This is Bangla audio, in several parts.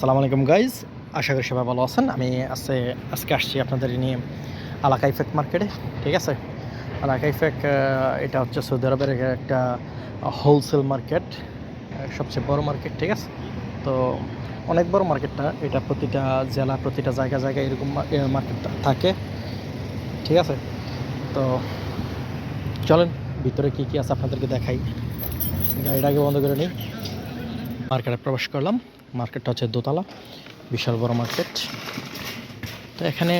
আসসালামু আলাইকুম গাইজ আশা করি সবাই ভালো আছেন। আমি আজকে আজকে আসছি আপনাদের নিয়ে আলাকা ইফেক্ট মার্কেটে, ঠিক আছে? আলাকা ইফেক্ট এটা হচ্ছে সৌদি আরবের একটা হোলসেল মার্কেট সবচেয়ে বড় মার্কেট ঠিক আছে? তো অনেক বড় মার্কেটটা এটা প্রতিটা জেলা, প্রতিটা জায়গা, জায়গায় এরকম মার্কেট থাকে, ঠিক আছে? তো চলেন, ভিতরে কী কী আছে আপনাদেরকে দেখাই। গাড়িটা আগে বন্ধ করে নিই। মার্কেটে প্রবেশ করলাম। মার্কেটটা হচ্ছে দোতলা, বিশাল বড় মার্কেট। তো এখানে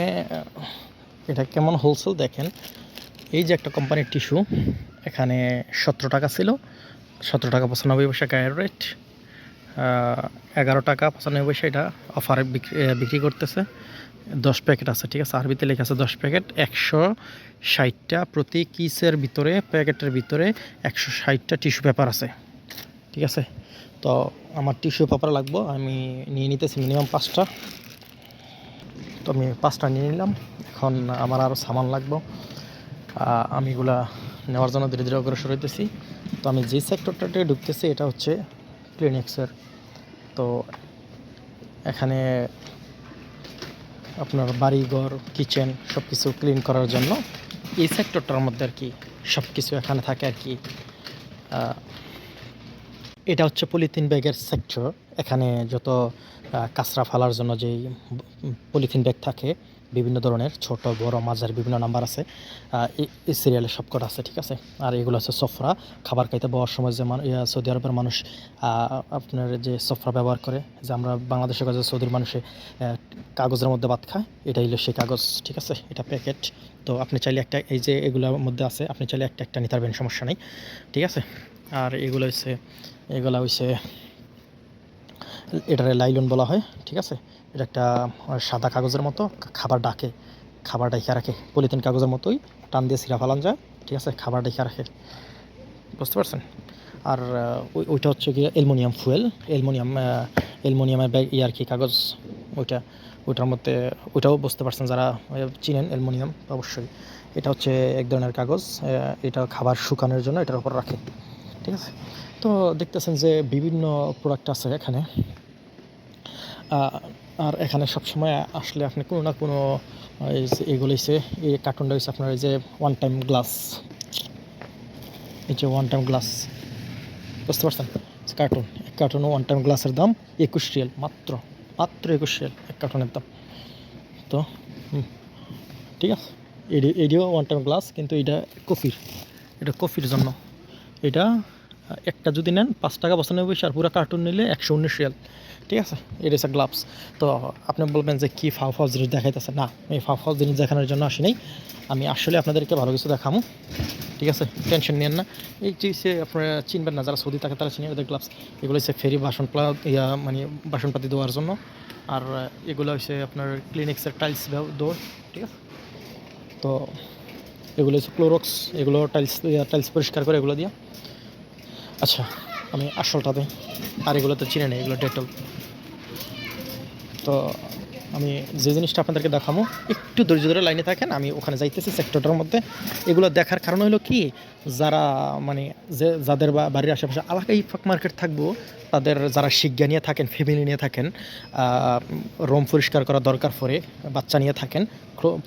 এটা কেমন হোলসেল দেখেন? এই যে একটা কোম্পানির টিস্যু এখানে সতেরো টাকা ছিল, সতেরো টাকা পঁচানব্বই পয়সা গায়ের রেট এগারো টাকা পঁচানব্বই পয়সা এটা অফারে বিক্রি করতেছে। দশ প্যাকেট আছে, ঠিক আছে? আরবিতে লেখা আছে দশ প্যাকেট, একশো ষাটটা প্রতি কিসের ভিতরে, প্যাকেটের ভিতরে একশো ষাটটা টিস্যু পেপার আছে, ঠিক আছে? তো আমার টিস্যু পেপার লাগবো, আমি নিয়ে নিতেছি মিনিমাম পাঁচটা। তো আমি পাঁচটা নিয়ে নিলাম, এখন আমার আরও সামান লাগবো। আমি এগুলা নেওয়ার জন্য ধীরে ধীরে অগ্রসর হইতেছি তো আমি যে সেক্টরটাতে ঢুকতেছি, এটা হচ্ছে ক্লিনিক্সের তো এখানে আপনার বাড়িঘর, কিচেন সব কিছু ক্লিন করার জন্য এই সেক্টরটার মধ্যে আর কি সব কিছু এখানে থাকে আর কি। এটা হচ্ছে পলিথিন ব্যাগের সেক্টর এখানে যত কাঁচরা ফালার জন্য যেই পলিথিন ব্যাগ থাকে, বিভিন্ন ধরনের, ছোট, বড়, মাঝারি, বিভিন্ন নাম্বার আছে। এই- এই সিরিয়ালে সবকটা আছে, ঠিক আছে? আর এগুলো আছে সফরা। খাবার খাইতে বওয়ার সময় যে সৌদি আরবের মানুষ আপনার যে সফরা ব্যবহার করে, যে আমরা বাংলাদেশের কাছে সৌদির মানুষে কাগজের মধ্যে ভাত খায় এটা হলো সেই কাগজ, ঠিক আছে? এটা প্যাকেট তো আপনি চাইলে একটা, এই যে এগুলোর মধ্যে আছে, আপনি চাইলে একটা একটা নিতে পারবেন, সমস্যা নেই, ঠিক আছে? আর এগুলো হচ্ছে এগুলা হইছে, এটারে লাইলন বলা হয়, ঠিক আছে? এটা একটা সাদা কাগজের মতো খাবার ডাকে, খাবার ডাইকা রাখে, পলিথিন কাগজের মতোই, টান দিয়ে সিরা ফালান যায়, ঠিক আছে? খাবার ডাইকা রাখে, বুঝতে পারছেন? আর ওই ওইটা হচ্ছে কি অ্যালমোনিয়াম ফুয়েল, অ্যালমোনিয়াম অ্যালমোনিয়ামের ব্যাগ ই আর কি, কাগজ, ওইটা, ওইটার মধ্যে, ওইটাও বুঝতে পারছেন যারা চিনেন অ্যালমোনিয়াম, অবশ্যই। এটা হচ্ছে এক ধরনের কাগজ এটা খাবার শুকানোর জন্য এটার উপর রাখে। ঠিক আছে? তো দেখতেছেন যে বিভিন্ন প্রোডাক্ট আছে এখানে। আর এখানে সবসময় আসলে আপনি কোনো না কোনো এগুলো হচ্ছে এই কার্টুনটা হচ্ছে আপনার এই যে ওয়ান টাইম গ্লাস এই যে ওয়ান টাইম গ্লাস বুঝতে পারছেন? কার্টুন এক কার্টুন ওয়ান টাইম গ্লাসের দাম একুশ রিয়েল, মাত্র মাত্র একুশ রিয়েল এক কার্টুনের দাম। তো ঠিক আছে? এডি, এডিও ওয়ান টাইম গ্লাস কিন্তু এটা কফির এটা কফির জন্য। এটা একটা যদি নেন, পাঁচ টাকা পঁচানব্বই আর পুরো কার্টুন নিলে একশো উনিশ রিয়াল। ঠিক আছে? এটা হচ্ছে গ্লাভস তো আপনি বলবেন যে কী ফাও ফাও জিনিস দেখাইতেছে? না, আমি ফাও ফাও জিনিস দেখানোর জন্য আসি নাই আমি আসলে আপনাদেরকে ভালো কিছু দেখামো। ঠিক আছে? টেনশন নেন না। এই যে সে আপনারা চিনবেন না, যারা সৌদি থাকে তারা চিনেন এদের গ্লাভস এগুলো হচ্ছে ফেরি বাসন প্লা ইয়া মানে বাসনপাতি দেওয়ার জন্য। আর এগুলো হচ্ছে আপনার ক্লিনিক্সের টাইলস দেওয়ার ঠিক আছে? তো এগুলো হচ্ছে ক্লোরক্স এগুলো টাইলস টাইলস পরিষ্কার করে এগুলো দিয়া। আচ্ছা আমি আসলটাতে আর এগুলো তো চিনে নেই, এগুলো ডেটল। তো আমি যে জিনিসটা আপনাদেরকে দেখাবো, একটু ধৈর্য ধরে লাইনে থাকেন, আমি ওখানে যাইতেছি সেক্টরটার মধ্যে। এগুলো দেখার কারণ হলো কি, যারা মানে যে, যাদের বাড়ির আশেপাশে আলাকাই ফাঁক মার্কেট থাকব তাদের যারা শিক্ষা নিয়ে থাকেন ফ্যামিলি নিয়ে থাকেন রুম পরিষ্কার করা দরকার পড়ে বাচ্চা নিয়ে থাকেন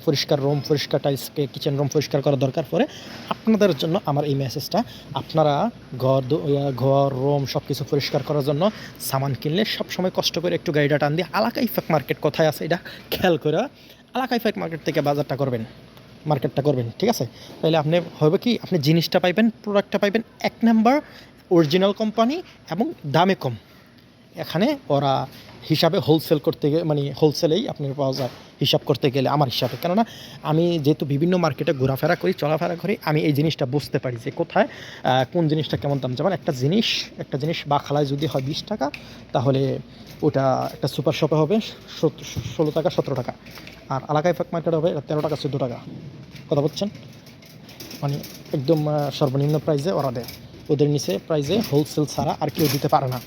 পরিষ্কার রুম পরিষ্কার টাইলসকে কিচেন রুম পরিষ্কার করা দরকার পড়ে আপনাদের জন্য আমার এই মেসেজটা আপনারা ঘর ঘর রুম সব কিছু পরিষ্কার করার জন্য সামান কিনলে সব সময় কষ্ট করে একটু গাড়িটা টান দিয়ে আলাকাই ফাঁক মার্কেট কোথায় আছে এটা খেয়াল করে আলাকাই ফাঁক মার্কেট থেকে বাজারটা করবেন মার্কেটটা করবেন, ঠিক আছে? তাহলে আপনি হবে কি, আপনি জিনিসটা পাইবেন প্রোডাক্টটা পাইবেন, এক নাম্বার অরিজিনাল কোম্পানি এবং দামে কম। এখানে ওরা হিসাবে হোলসেল করতে গেলে মানে হোলসেলেই আপনি পাওয়া যায়, হিসাব করতে গেলে আমার হিসাবে। কেননা আমি যেহেতু বিভিন্ন মার্কেটে ঘোরাফেরা করি, চলাফেরা করি, আমি এই জিনিসটা বুঝতে পারি যে কোথায় কোন জিনিসটা কেমন দাম। যেমন একটা জিনিস একটা জিনিস বা খালায় যদি হয় বিশ টাকা, তাহলে ওটা একটা সুপার শপে হবে ষোলো টাকা, সতেরো টাকা। আর এলাকায় ফাঁক মার্কেট হবে তেরো টাকা, চোদ্দ টাকা। কথা বলছেন? মানে একদম সর্বনিম্ন প্রাইসে ওরা দেয়। ওদের নিচে প্রাইসে হোলসেল ছাড়া আর কেউ দিতে পারে না।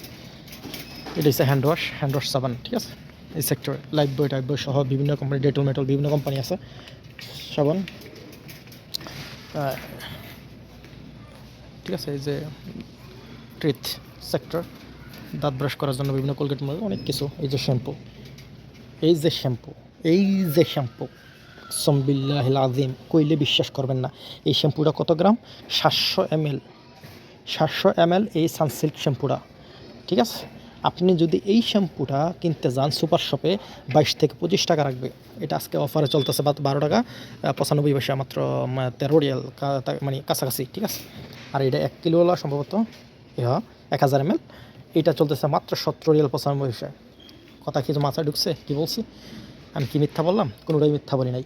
এটা হচ্ছে হ্যান্ড ওয়াশ হ্যান্ড ওয়াশ সাবান, ঠিক আছে? এই সেক্টরে লাইফ বই টাইপ বই সহ বিভিন্ন কোম্পানি ডেটল মেটল বিভিন্ন কোম্পানি আছে। সাবান। ঠিক আছে, এই যে ট্রিথ সেক্টর দাঁত ব্রাশ করার জন্য বিভিন্ন কোলগেট অনেক কিছু। এই যে শ্যাম্পু এই যে শ্যাম্পু এই যে শ্যাম্পু সম্বিল্লাহ আজিম কইলে বিশ্বাস করবেন না। এই শ্যাম্পুটা কত গ্রাম? সাতশো এম এল সাতশো এম এল এই সানসিল্ক শ্যাম্পুটা, ঠিক আছে? আপনি যদি এই শ্যাম্পুটা কিনতে যান সুপার শপে, বাইশ থেকে পঁচিশ টাকা রাখবে। এটা আজকে অফারে চলতেছে বা বারো টাকা পঁচানব্বই পয়সা মাত্র তেরো রিয়াল মানে কাছাকাছি, ঠিক আছে? আর এটা এক কিলোওয়ালা সম্ভবত, ইহা, এক হাজার এম এল এটা চলতেছে মাত্র সতেরো রিয়াল পঁচানব্বই পয়সা। কথা কি যে মাথায় ঢুকছে? কী বলছি? আমি কি মিথ্যা বললাম? কোনোটাই মিথ্যা বলি নাই।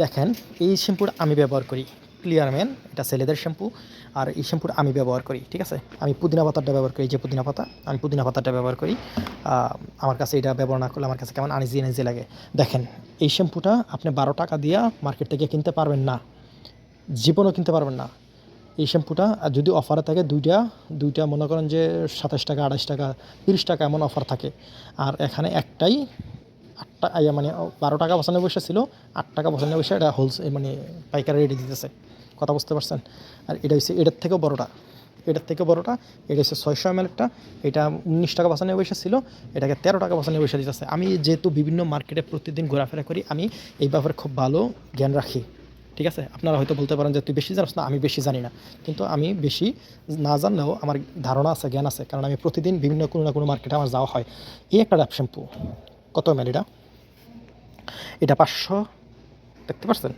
দেখেন, এই শ্যাম্পুটা আমি ব্যবহার করি। ক্লিয়ার ম্যান এটা ছেলেদের শ্যাম্পু আর এই শ্যাম্পুটা আমি ব্যবহার করি, ঠিক আছে? আমি পুদিনা পাতাটা ব্যবহার করি যে পুদিনা পাতা, আমি পুদিনা পাতাটা ব্যবহার করি। আমার কাছে এটা ব্যবহার না করলে আমার কাছে কেমন আনিজি আনিজি লাগে। দেখেন, এই শ্যাম্পুটা আপনি বারো টাকা দিয়ে মার্কেট থেকে কিনতে পারবেন না। জীবনও কিনতে পারবেন না। এই শ্যাম্পুটা যদি অফারে থাকে দুইটা দুইটা মনে করেন যে সাতাশ টাকা আঠাশ টাকা, তিরিশ টাকা এমন অফার থাকে। আর এখানে একটাই, আটটা মানে বারো টাকা পঁচানব্বই পয়সা ছিল, আট টাকা পঁচানব্বই পয়সা এটা হোলসেল মানে পাইকারি রেটে দিতেছে। কথা বুঝতে পারছেন? আর এটা হচ্ছে এটার থেকেও বড়টা। এটার থেকে বড়টা, এটা হচ্ছে ছয়শো এম এলটা এটা উনিশ টাকা পঁচানব্বই পয়সা ছিল, এটাকে তেরো টাকা পঁচানব্বই পয়সা দিতেছে। আমি যেহেতু বিভিন্ন মার্কেটে প্রতিদিন ঘোরাফেরা করি, আমি এই ব্যাপারে খুব ভালো জ্ঞান রাখি। ঠিক আছে? আপনারা হয়তো বলতে পারেন যে, তুই বেশি জানিস না? আমি বেশি জানি না। কিন্তু আমি বেশি না জানলেও আমার ধারণা আছে, জ্ঞান আছে। কারণ আমি প্রতিদিন বিভিন্ন কোনো না কোনো মার্কেটে আমার যাওয়া হয়। এই একটা ড্যাপ শ্যাম্পু। কত এম এটা? এটা পাঁচশো, দেখতে পাচ্ছেন?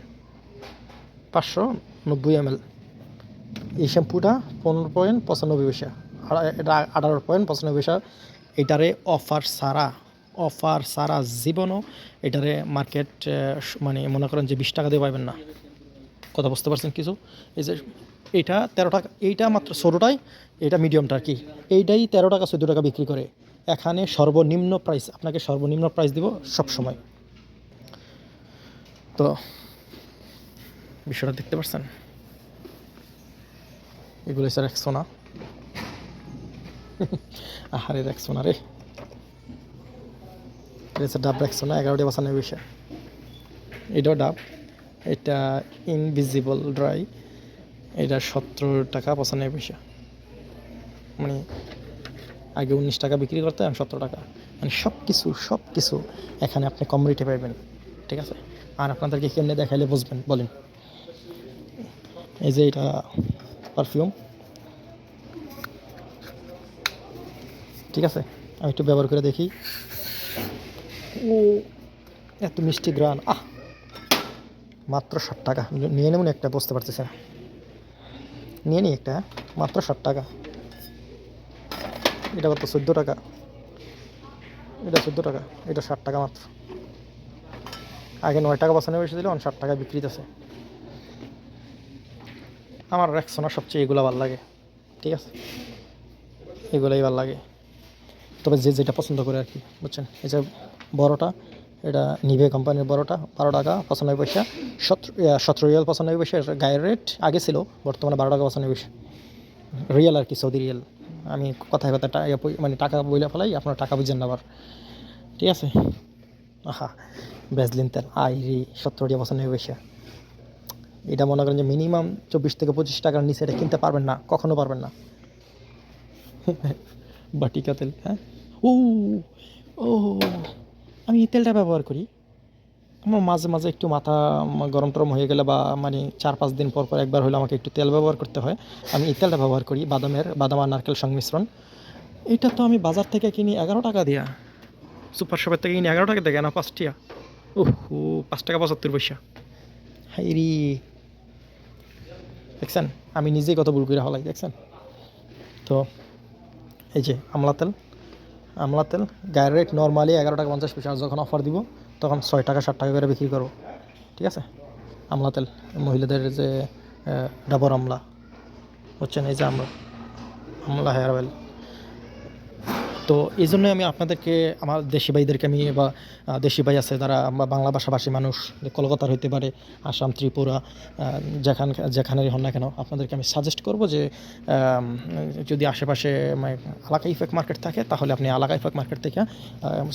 পাঁচশো নব্বই এম এই শ্যাম্পুটা পনেরো পয়েন্ট পঁচানব্বই পয়সা। আর এটা আঠারো পয়েন্ট পঁচানব্বই পয়সা। এটারে অফার সারা অফার সারা জীবনও এটারে মার্কেট মানে মনে করেন যে বিশ টাকা দিয়ে পাইবেন না। কথা বুঝতে পারছেন কিছু? এই যে এইটা তেরো টাকা, এইটা মাত্র ছোটোটাই এটা মিডিয়ামটা আর কি। এইটাই তেরো টাকা চোদ্দ টাকা বিক্রি করে। এখানে সর্বনিম্ন প্রাইস আপনাকে সর্বনিম্ন প্রাইস দিব সব সময় তো বিষয়টা দেখতে পাচ্ছেন এগুলো হচ্ছে রেক্সোনা আহারে রেক্সোনা রে। এটা হচ্ছে ডাব রেক্সোনা এগারোটি বাসানের বিষয় এটাও ডাব, এটা ইনভিজিবল ড্রাই এটা সতেরো টাকা পঁচানব্বই পয়সা মানে আগে উনিশ টাকা বিক্রি করতে এখন সতেরো টাকা। মানে সব কিছু সব কিছু এখানে আপনি কম রেটে পাইবেন, ঠিক আছে? আর আপনাদেরকে কেমনে দেখাইলে বুঝবেন, বলেন। এই যে এটা পারফিউম ঠিক আছে? আমি একটু ব্যবহার করে দেখি। ও, এত মিষ্টি গ্রান। আহ! মাত্র ষাট টাকা। নিয়ে নেবেন একটা, বুঝতে পারতেছি না। নিয়ে নিই একটা হ্যাঁ? মাত্র ষাট টাকা। এটা কত? চোদ্দ টাকা। এটা চোদ্দ টাকা। এটা ষাট টাকা মাত্র। আগে নয় টাকা বাঁচানো বেশি দিল ষাট টাকা বিক্রিতেছে আমার রেক্সোনা সবচেয়ে এগুলো ভালো লাগে। ঠিক আছে? এগুলোই ভালো লাগে। তবে যে যেটা পছন্দ করে আর কি, বুঝছেন? এই যে বড়োটা, এটা নিভে কোম্পানির বড়োটা, বারো টাকা পঁচানব্বই পয়সা। সতেরো সতেরো রিয়াল পঁচানব্বই পয়সা এটার গায়ের রেট আগে ছিল, বর্তমানে বারো টাকা পঁচানব্বই পয়সা। রিয়েল আর কি, সৌদি রিয়েল। আমি কথায় কথা টা- বই- মানে টাকা বইলে ফেলাই, আপনার টাকা বুঝছেন না আবার। ঠিক আছে? আহা ব্যাজলিন তেল আই রে সত্তর টাকা পঁচানব্বই পয়সা। এটা মনে করেন যে মিনিমাম চব্বিশ থেকে পঁচিশ টাকার নিচে এটা কিনতে পারবেন না, কখনো পারবেন না। বাটিকা তেল হ্যাঁ? ও ও, আমি এই তেলটা ব্যবহার করি। আমার মাঝে মাঝে একটু মাথা গরম টরম হয়ে গেলে বা মানে চার পাঁচ দিন পর পর একবার হলে আমাকে একটু তেল ব্যবহার করতে হয়। আমি এই তেলটা ব্যবহার করি, বাদামের, বাদাম আর নারকেল সংমিশ্রণ। এটা তো আমি বাজার থেকে কিনি এগারো টাকা দিয়া। সুপার শপের থেকে কিনি এগারো টাকা দিয়ে না পাঁচ টিয়া? ওহ পাঁচ টাকা পঁচাত্তর পয়সা। হাই রে। দেখছেন? আমি নিজেই কত ভুল করে হলাই, দেখছেন? তো এই যে আমলা তেল আমলা তেল, গায়ের রেট নর্মালি এগারো টাকা পঞ্চাশ পয়সা, যখন অফার দিব, তখন ছয় টাকা ষাট টাকা করে বিক্রি করব। ঠিক আছে? আমলা তেল, মহিলাদের যে ডাবর আমলা হচ্ছেন এই যে আমলা আমলা হেয়ার অয়েল তো এই জন্যই আমি আপনাদেরকে, আমার দেশি ভাইদেরকে আমি বা দেশি ভাই আছে যারা বা বাংলা ভাষাভাষী মানুষ কলকাতার হইতে পারে, আসাম, ত্রিপুরা যেখান যেখানেরই হন না কেন, আপনাদেরকে আমি সাজেস্ট করব যে যদি আশেপাশে মানে এলাকা ইফেক্ট মার্কেট থাকে, তাহলে আপনি এলাকা ইফেক্ট মার্কেট থেকে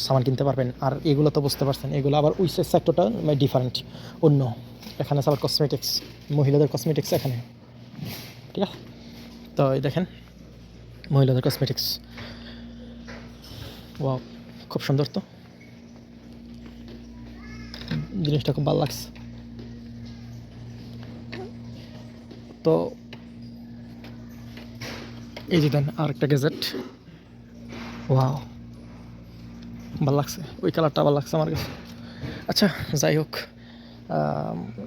সামান কিনতে পারবেন। আর এগুলো তো বুঝতে পারছেন, এগুলো আবার ওই সেক্টরটা ডিফারেন্ট অন্য। এখানে আবার কসমেটিক্স মহিলাদের কসমেটিক্স এখানে। ঠিক আছে? তো এই দেখেন, মহিলাদের কসমেটিক্স ওয়াও, খুব সুন্দর তো। জিনিসটা খুব ভালো লাগছে। তো এই যে দেন আরেকটা গেজেট। ওয়াও, ভালো লাগছে। ওই কালারটা ভালো লাগছে আমার কাছে। আচ্ছা যাই হোক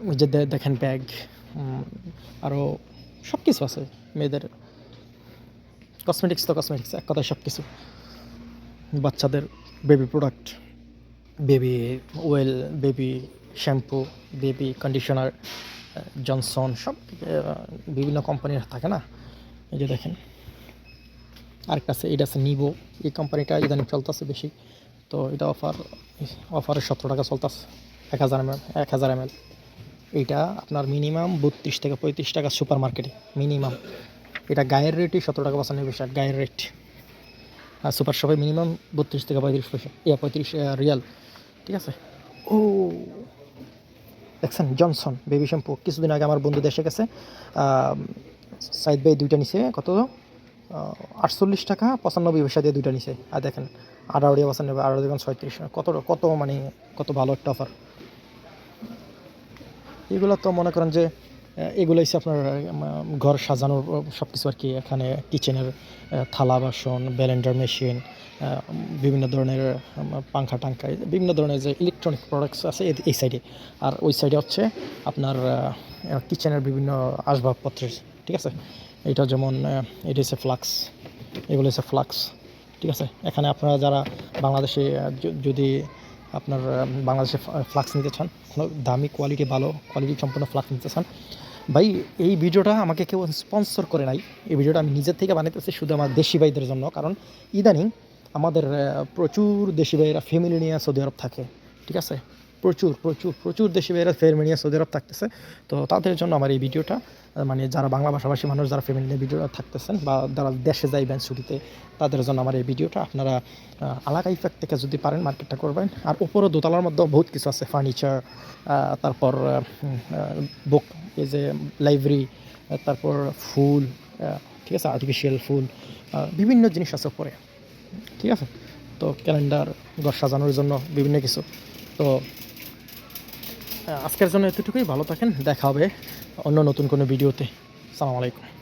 ওই যে দেখেন ব্যাগ আরও সব কিছু আছে মেয়েদের। কসমেটিক্স তো কসমেটিক্স এক কথায় সব কিছু বাচ্চাদের baby product baby oil baby shampoo baby conditioner Johnson সব বিভিন্ন কোম্পানির থাকে না? এই যে দেখেন। আরেকটা আছে, এটা আছে নিবো এই কোম্পানিটা ইদানিং চলতেছে বেশি। তো এটা অফার অফারে সতেরো টাকা চলতেছে, এক হাজার এম, এক হাজার এম এল। এইটা আপনার মিনিমাম বত্রিশ থেকে পঁয়ত্রিশ টাকা সুপার মার্কেটে মিনিমাম এটা গায়ের রেটই সতেরো টাকা পঁচানব্বই পয়সা, গায়ের রেট আর সুপার শপে মিনিমাম বত্রিশ থেকে পঁয়ত্রিশ পয়সা। ইয়া পঁয়ত্রিশ রিয়াল। ঠিক আছে? ও। দেখছেন জনসন বেবি শ্যাম্পু কিছুদিন আগে আমার বন্ধু দেশে গেছে সাইড বাই দুইটা নিছে কত? আটচল্লিশ টাকা পঁচানব্বই পয়সা দিয়ে দুইটা নিছে। আর দেখেন আড়াউড়িয়া পঁচানব্বই আড়াউড়ি দেখুন ছয়ত্রিশ। কত কত মানে কত ভালো একটা অফার এগুলো তো মনে করেন যে এগুলো হচ্ছে আপনার ঘর সাজানোর সব কিছু আর কি এখানে কিচেনের থালা, বাসন ব্যালেন্ডার মেশিন বিভিন্ন ধরনের পাংখা টাঙ্খা বিভিন্ন ধরনের যে ইলেকট্রনিক প্রোডাক্টস আছে এই সাইডে আর ওই সাইডে হচ্ছে আপনার কিচেনের বিভিন্ন আসবাবপত্রের, ঠিক আছে? এটা যেমন এটা হচ্ছে ফ্লাক্স এগুলো হচ্ছে ফ্লাক্স ঠিক আছে? এখানে আপনারা যারা বাংলাদেশে যদি আপনার বাংলাদেশে ফ্লাক্স নিতে চান, কোনো দামি কোয়ালিটি ভালো কোয়ালিটি সম্পূর্ণ ফ্লাক্স নিতে চান, ভাই, এই ভিডিওটা আমাকে কেউ স্পন্সর করে নাই। এই ভিডিওটা আমি নিজের থেকে বানাইতেছি, শুধু আমার দেশি ভাইদের জন্য, কারণ ইদানিং আমাদের প্রচুর দেশি ভাইয়েরা ফ্যামিলি নিয়ে সৌদি আরব থাকে, ঠিক আছে? প্রচুর প্রচুর প্রচুর দেশে ভাইয়েরা ফ্যামিলি নিয়ে সৌদি আরব থাকতেছে। তো তাদের জন্য আমার এই ভিডিওটা মানে যারা বাংলা ভাষাভাষী মানুষ, যারা ফ্যামিলি নিয়ে ভিডিও থাকতেছেন বা যারা দেশে যাইবেন ছুটিতে, তাদের জন্য আমার এই ভিডিওটা আপনারা আলাদা ইফেক্ট থেকে যদি পারেন মার্কেটটা করবেন। আর উপরও দোতলার মধ্যে বহুত কিছু আছে ফার্নিচার তারপর বুক এই যে লাইব্রেরি তারপর ফুল ঠিক আছে আর্টিফিশিয়াল ফুল বিভিন্ন জিনিস আছে উপরে, ঠিক আছে? তো ক্যালেন্ডার ঘর সাজানোর জন্য বিভিন্ন কিছু। তো আজকের জন্য এতটুকুই ভালো থাকেন দেখা হবে অন্য নতুন কোনো ভিডিওতে। সালাম আলাইকুম।